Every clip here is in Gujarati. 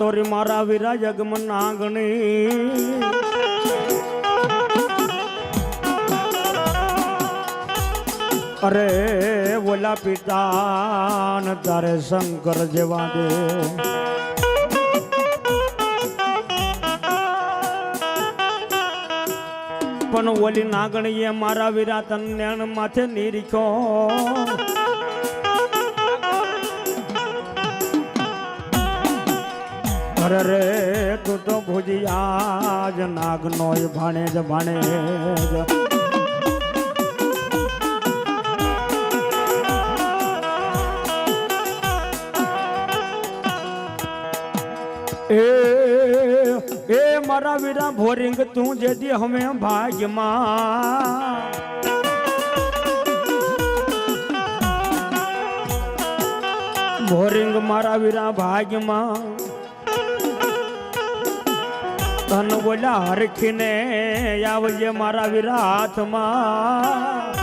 તોરી મારા વીરા જગમન આંગણી. અરે ઓલા પિતા તારે શંકર જેવા દે. પણ ઓલી નાગણીએ મારા વિરા તન્યાણ માથે નીરીખ્યો અરે રે તું તો ભુજિયા જ નાગનો ભાણે જ ભાણે જ એ એ મારા વીરા ભોરિંગ તું જેથી હમે ભાગ્યમાં. ભોરિંગ મારા વીરા ભાગ્યમાં. તન બોલ્યા, હરખીને આવજે મારા વીરા હાથમાં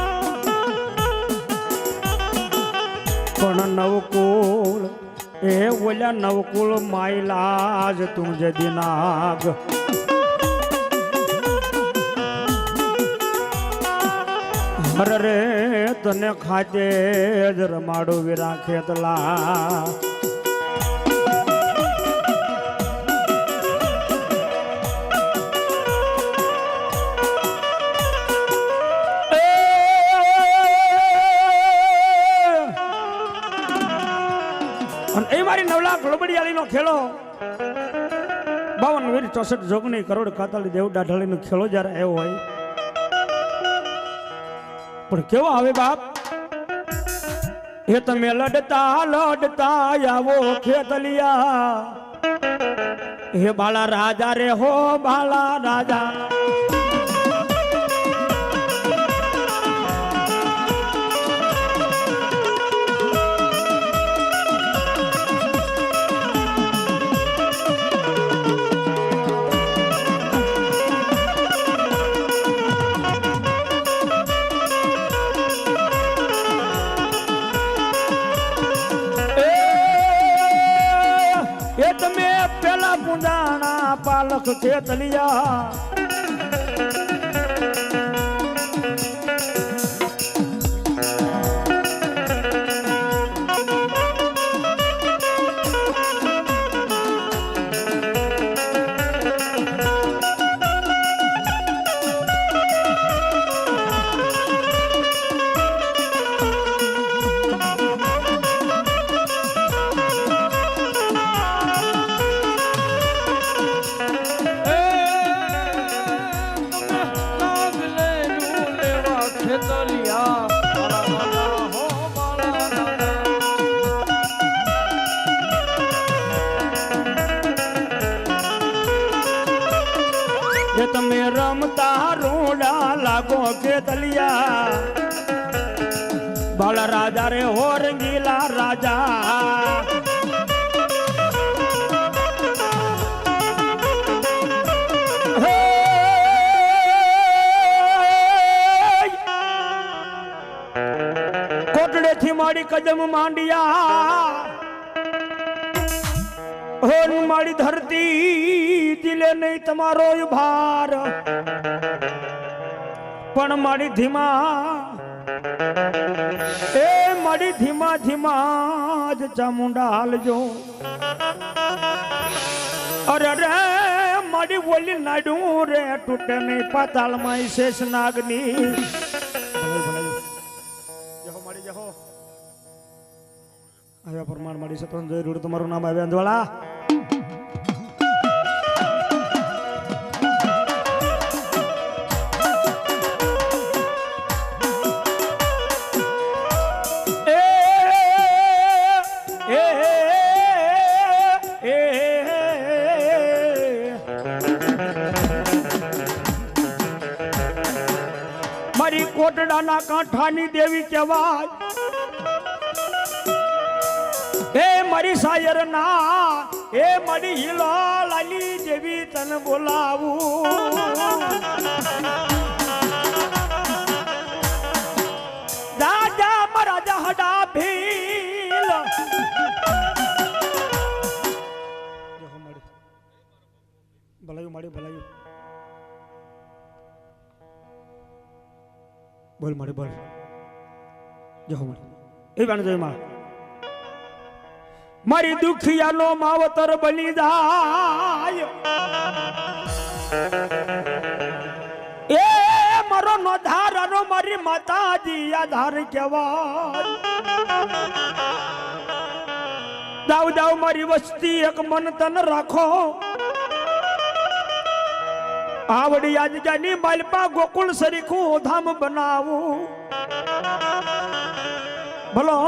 પણ નવકુળ, એ ઓલા નવકુળ માયલાજ તું જદી નાગ હર રે, તને ખાતે જ રમાડો વીરા ખેતલા. લોબડિયાળીનો ખેલો. બાવન વીર ચોસઠ જોગની કરોડ કાતાળી દેવ ડાઢાળીનો ખેલો જ્યારે આવ્યો હોય. પણ કેવો આવે બાપ? એ તમે લડતા લડતા આવો ખેતલિયા. હે બાળા રાજા રે હો બાળા રાજા. પાલક ખેતલિયા કોટડેથી મારી કદમ માંડિયા. હોન મારી ધરતી દિલે નહીં તમારો ભાર. પણ મારી ધીમા, એ મારી ધીમા ધીમા જ ચામુંડા હાલજો. અરે રે, મારી બોલી નાડું રે, તૂટે નહીં પાતાળમાં શેષ નાગની. આવ્યા પ્રમાણ મળી છે ત્રણ જોઈ તમારું નામ આવ્યા અંજવાળા. મારી કોટડાના કાંઠાની દેવી કહેવાય. મારી સાયર ના એ મારી હિલો લાલી દેવી તન બોલાવું દાદા મારા જહડા ભીલ ભલાયું માડી ભલાયું બોલ માડી બોલ જો માડી એ બાણ જોઈ માં મારી દુખિયાનો માવતર બની જાય. એ મારો નો ધારાનો મારી માતાજી આધાર કહેવાય. દાવ દાવ મારી વસ્તી એક મન તન રાખો. આવડી આજજાની માલપા ગોકુળ સરીખું ધામ બનાવું. ભલો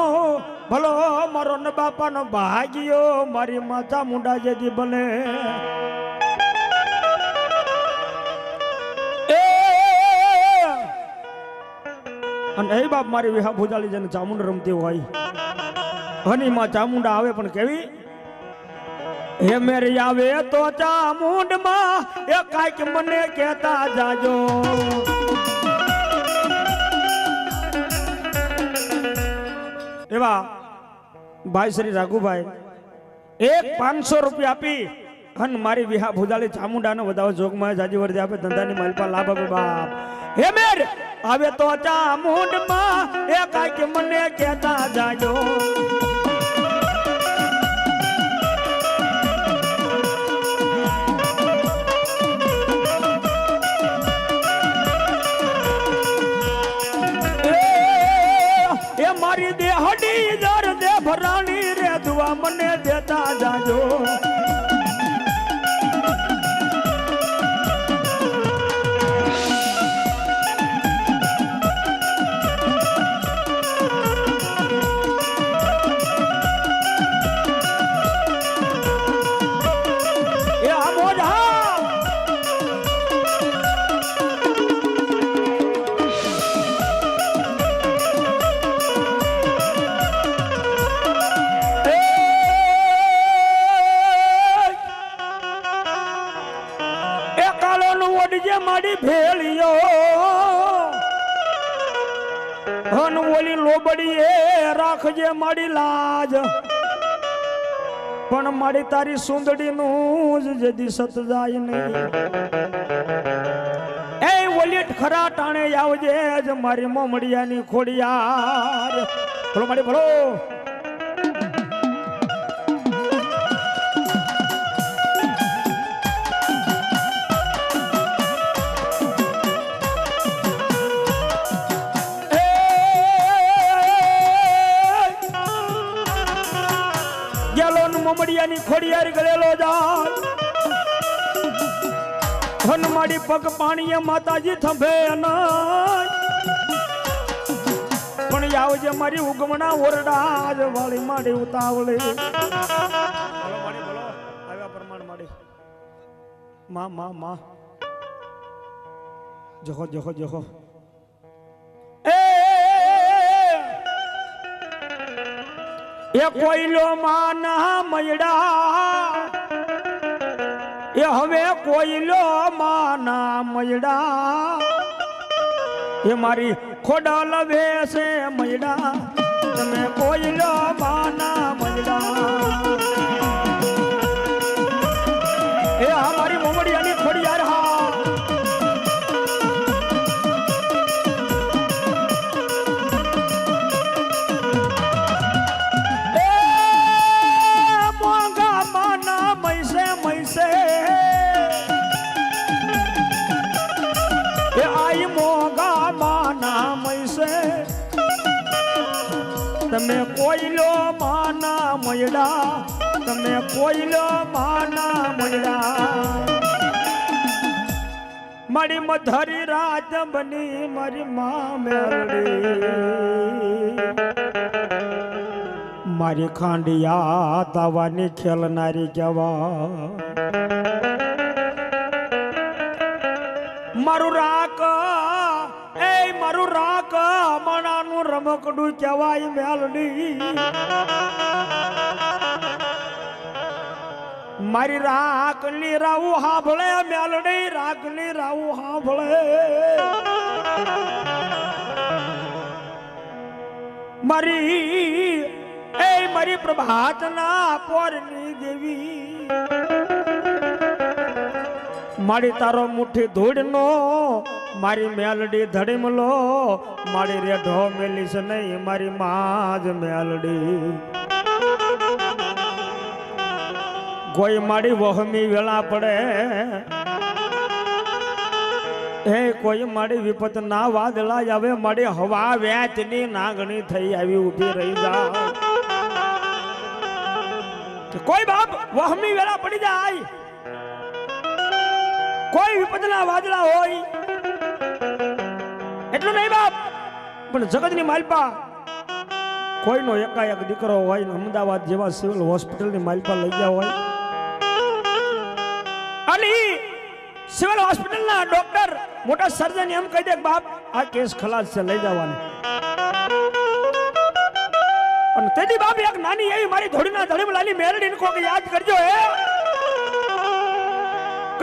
ભલો મારો ને બાપાનો ભાગ્યો મારી માતા મુંડા જેથી બને અને એ બાપ મારી વિહા ભૂજાલી જેને ચામુંડ રમતી હોય. હની માં ચામુંડા આવે પણ કેવી? હે મેરી આવે તો ચામુંડમાં એ કાંઈક મને કહેતા જાજો. એવા ભાઈ શ્રી રાઘુભાઈ, એક પાંચસો રૂપિયા આપી અને મારી વિહા ભુજાલી ચામુંડાનો વધાવો જોગમાં જાજી વર્ધી આપે, ધંધાની માલપા લાભ આપે બાપ. હે મેર, આવે તો ચામુંડમાં એ કાંઈક મને કહેતા જાજો દેતા જાજો. રાખજે મારી લાજ. પણ મારી તારી સુંદડીનું જ જદી સત જાય નહીં. એ ઓલી ખરા ટાણે આવજે જ મારી મોમડિયાની ખોડિયાર. ભલો મારી, ભલો. મમડિયાની ખોડિયાર ગળેલો જાય. ધનમાડી પગ પાણીએ માતાજી થંભે અનાય પણ આવજે મારી ઉગમણા ઓરડા આજ વાળી માડી ઉતાવળે. આવ્યા પ્રમાણ માડી માં માં માં. એ! કોઈલો માના મયડા. એ હવે કોયલો માના મયડા. એ મારી ખોડલ વેસે મયડા. તમે કોઈલો માના તમે કોઈલો માના મયડા, તમે કોઈલો માના મયડા. મારી મધરી રાત બની, મારી મા મેરડી મારી ખાંડિયા તાવાની ખેલનારી જવા મારું રાક મારું રાક મણાનું રમકડું કહેવાય મેલડી. મારી રાખલી રાવું હાંભળે મેલડી રાખલી રાવું હાંભળે. મારી, એ મારી પ્રભાતના પોરની દેવી. મારી તારો મુઠ્ઠી ધૂળનો મારી મેલડી ધડીમલો, મારી રેઢો મેલીશ નહીં, મારી માં જ મેલડી. કોઈ મારી વહમી વેળા પડે. હે કોઈ મારી વિપત ના વાદળા આવે, મારી હવા વેચની નાગણી થઈ આવી ઊભી રહી જા. કોઈ બાપ વહમી વેળા પડી જાય. કોઈ વિપતના વાદળા હોય એટલું નહીં બાપ. પણ જગતની માલપા, કોઈનો એકાએક દીકરો હોય ને અમદાવાદ જેવા સિવિલ હોસ્પિટલની માલપા લઈ ગયા હોય. અને સિવિલ હોસ્પિટલના ડોક્ટર, મોટા સર્જન એમ કહી દે બાપ, આ કેસ ખલાસ છે, લઈ જવાનો. અને તેથી બાપ એક નાની એવી મારી ધોળીના ધડીમલાની મેરડીને કોક યાદ કરજો હે.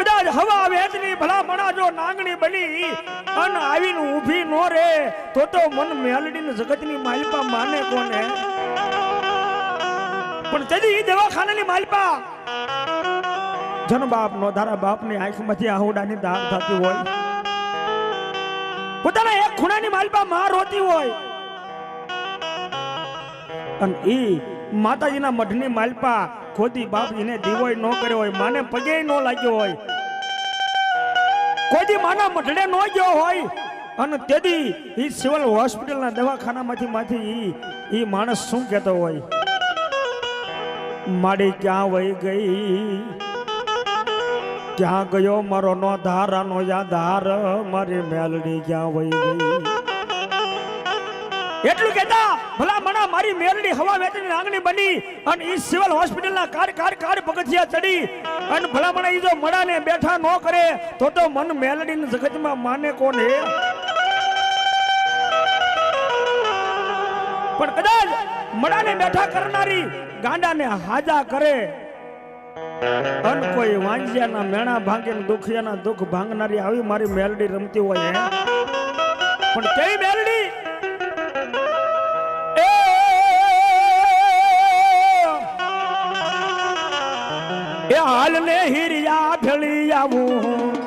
કદાચ હવા વેચની ભલા મણા જો નાંગણી બની અન આવીને ઊભી નો રે, તો તો મન મેલડીને જગતની માલપા માને કોને? પણ ઈ દવાખાનાની માલિપા. જન બાપ નો, ધારા બાપની આંખમાંથી આહુડાની ધાર થતી હોય. પોતાના એક ખૂણાની માલિપા માં રોતી હોય. અને એ માતાજીના મઢની માલપા ખોદી બાપ એને દીવોય ન કર્યો હોય, માને પગે ન લાગ્યો હોય. કોઈ માના મઢડે ન ગયો હોય? અને તેથી એ સિવિલ હોસ્પિટલના દવાખાનામાંથી માંથી ઈ માણસ શું કહેતો હોય? માડી ક્યાં વહી ગઈ? ક્યાં ગયો મારો નો ધારાનો યા ધાર મારી મેલડી ક્યાં વહી ગઈ? એટલું કહેતા, ભલા મણા મારી મેરડી હવા વેતની આંગણી બની અને ઈ સિવિલ હોસ્પિટલના કાર કાર કાર પગથિયા ચડી. અને ભલા મણા ઈ જો મડાને બેઠા ન કરે, તો તો મન મેલડીને જગતમાં માને કોણ હે પણ કદાચ મડાને બેઠા કરનારી ગાંડાને હાજા કરે. અન કોઈ વાંજિયાના મેણા ભાંગે દુખિયાના દુઃખ ભાંગનારી આવી મારી મેલડી રમતી હોય પણ કેવી મેલડી હાલ ને હિરિયા ભેળી આવું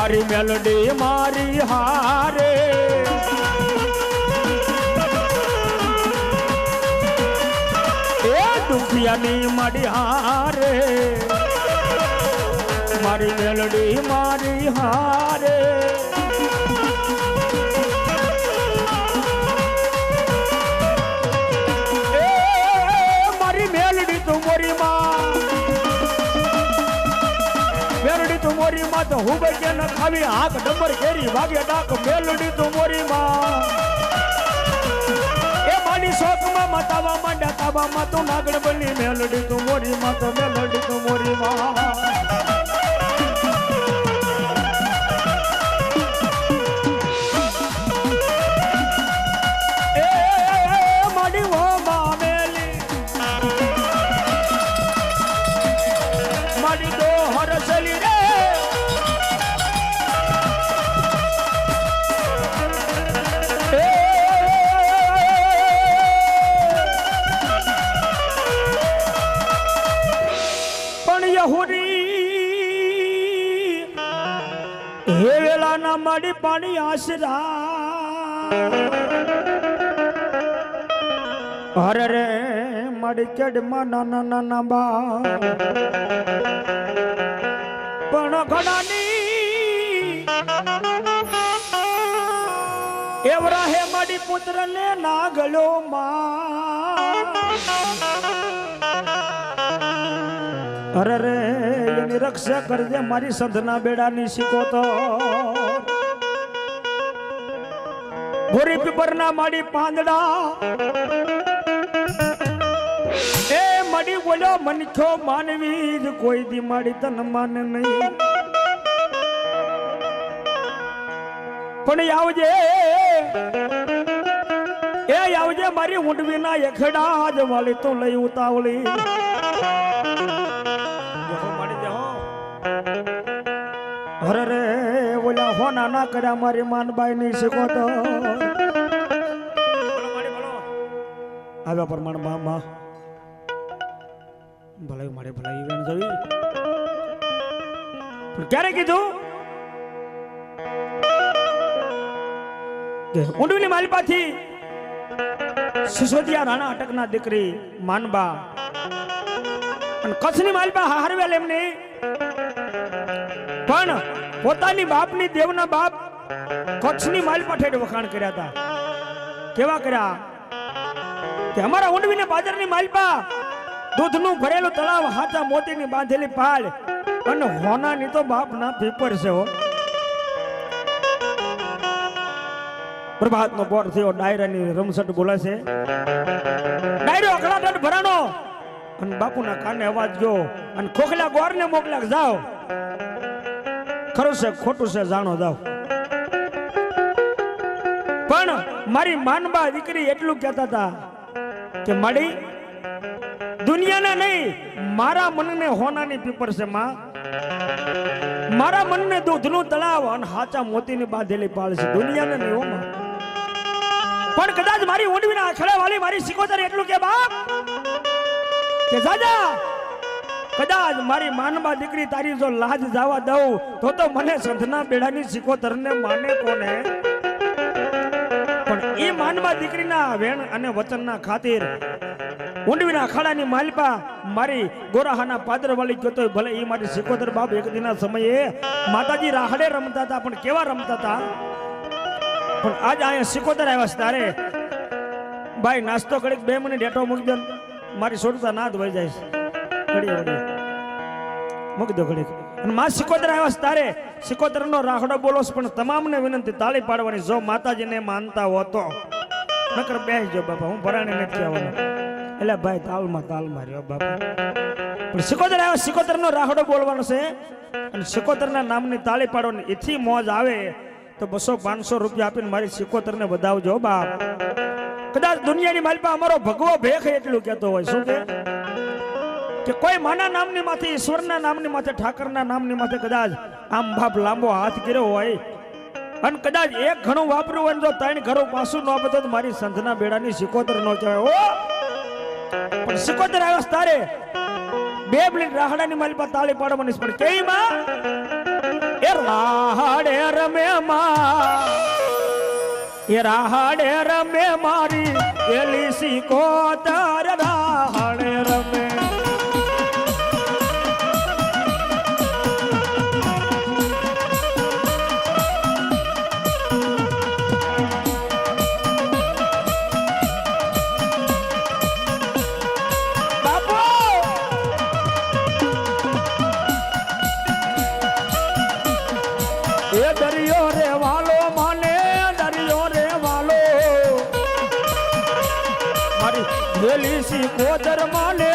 મારી મેલડી મારી હારે. એ દુખિયાની મારી હારે. મારી મેલડી મારી હારે. મોરી માં તો હું બગે ન ખાવી. હાથ ડબર ઘેરી વાગે ડાક મેલડી તું મોરી માં એ માની શોખમાં મતાવા માંડ્યા તાવા માં તું નાગણ બની મેલડી તું મોરી માં તો મેલડી તું મોરી માં પાણી આશરા અરે રે મારી ચડમાં નાના નાના બા પણ ઘણાની એવરા હે મારી પુત્ર ને નાગલો માં અરે રે એની રક્ષા કરજે મારી સધના બેડાની શીખો તો ભૂરી પીપરના માડી પાંદડા. એ મડી બોલ્યો મનખો માનવી જ કોઈ દી માડી તન માન નહીં. પણ આવજે. એ આવજે મારી ઊંડવીના એખડા જ વાળી તો લઈ ઉતાવળી. અરે રે, ઓલા હોના ના કર્યા મારી માનબાઈ ની શીખો તો આવ્યા પ્રમાણમાં ભલે મારે ભલે ઇવેન્ટ જવી પણ ક્યારે કીધું? ઊંડવીની માલિપાથી સિસોદિયા રાણા અટકના દીકરી માનબા અને કચ્છની માલિપા હારવેલ એમની. પણ પોતાની બાપની દેવના બાપ કચ્છની માલિપા ઠેઠ વખાણ કર્યા હતા. કેવા કર્યા? કે અમારા ઊંડવીને બાજરની માલપા, દૂધનું ભરેલું તળાવ હાચા મોતીની બાંધેલી પાળ, અને હોનાની તો બાપના પેપર છે હો. પ્રભાતનો બોર થયો, ડાયરાની રમસટ બોલાશે. છે ડાયરો અકળાટટ ભરાણો, અને બાપુના કાને અવાજ ગયો, અને ખોખલા ગોરને મોકલા જાઓ. ખરું છે, ખોટું છે, જાણો જાઓ. પણ મારી માનબા દીકરી એટલું કહેતા હતા કે મળી દુનિયાના નહીં, મારા મનને હોનાની પીપર છે માં મારા મનને દૂધનું તળાવ અને હાચા મોતીની બાંધેલી પાળ છે દુનિયાને નહીં હો માં. પણ કદાચ મારી ઊંડવીના આખડે વાળી મારી શીખોતર એટલું કે બાપ, કે જાજા, કદાચ મારી માનબા દીકરી તારી જો લાજ જવા દઉં, તો તો મને સંધના બેડાની શીખોતરને માને કોને? પણ એ માનબા દીકરીના વેણ અને વચનના ખાतिर ઊંડવીના અખાડાની માલપા મારી ગોરાહાના પાદર વાળી કહેતો ભલે એ મારી સિકોદર બાપ એક દિના સમયે માતાજી રાહડે રમતા હતા, પણ કેવા રમતા હતા? પણ આજ અહીંયા સિકોદર આવ્યા તારે. ભાઈ, નાસ્તો ઘડીક બે મિનિટ ડેટો મૂકી દો મારી છોડતા ના જ વહી જાય ઘડી વળી મૂકી દો ઘડીક. અને માં સિકોદર આવ્યા છે તારે. સિકોતર નો રાહડો બોલો પણ તમામને વિનંતી તાળી પાડવાની, જો માતાજીને માનતા હોતો નકર બેસજો બાપા, હું ભરાણે નથી કહેવાનો એટલે ભાઈ તાલમાં તાલ માર્યો બાપા. પણ સિકોતર આવ્યો સિકોતર નો રાહડો બોલવાનો છે. અને સિકોતર ના નામની તાળી પાડવાની, એથી મોજ આવે. તો બસો પાંચસો રૂપિયા આપીને મારી સિકોતર ને વધાવજો બાપ. કદાચ દુનિયાની માલિપા અમારો ભગવો ભેખ એટલું કહેતો હોય, શું કે? કે કોઈ માના નામની માથે, ઈશ્વરના નામની માથે, ઠાકરના નામની માથે કદાચ આમ બાપ લાંબો હાથ કર્યો હોય અને કદાચ એક ઘણું વાપર્યું હોય તો ત્રણ ઘરો પાછું ન આપે તો મારી સંતના બેડાની સિકોતર ન કહેવાય પણ સિકોતર આવ્યો તારે. બે મિનિટ રાહડાની પાસે તાળી પાડો છે. પણ કેવી માં? એ રાહડે રમે માં. એ રાહડે રમે મારી એલી સિકોતર સી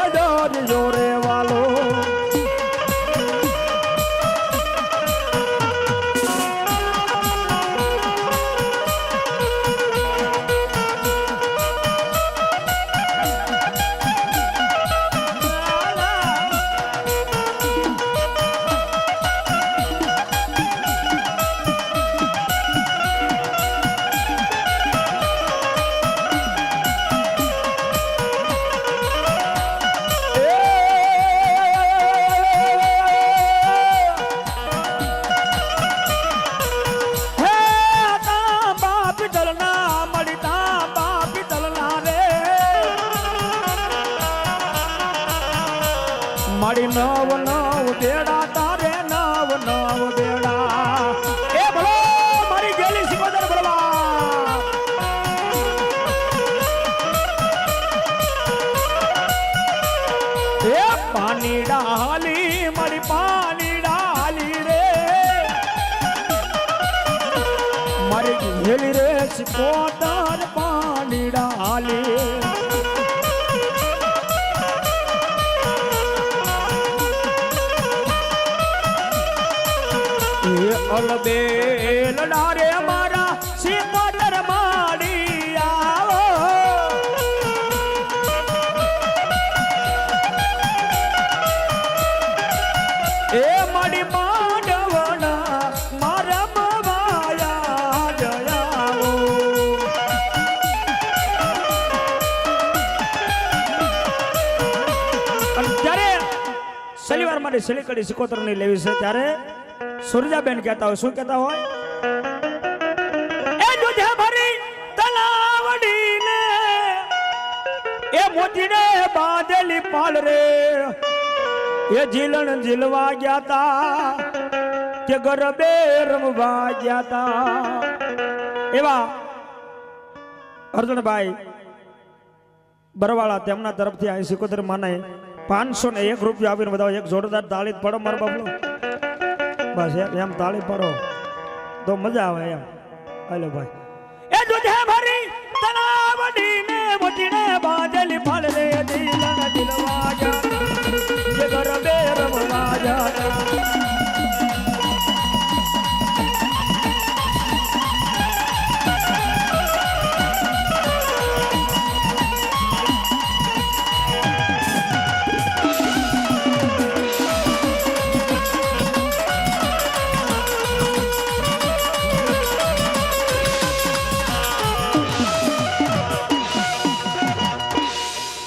પાણી મારી સિલિકડી સિકોતરની લેવી છે ત્યારે સુરજાબેન કહેતા હોય, શું કહેતા હોય? કે ગરબે રમવા ગયા તા. એવા અર્જુનભાઈ બરવાળા તેમના તરફથી અહીં સિકોતર માને પાંચસો ને એક રૂપિયા આપીને બધા એક જોરદાર તાળી પડો મારો બાપલો બસ એમ તાળી પડો. તો મજા આવે એમ. હાલો ભાઈ. એ દૂધે ભરી તલાવડીને મોટીને બાંધેલી ફળ લે દિલ દિલવા જા જે ગરબે રમવા જા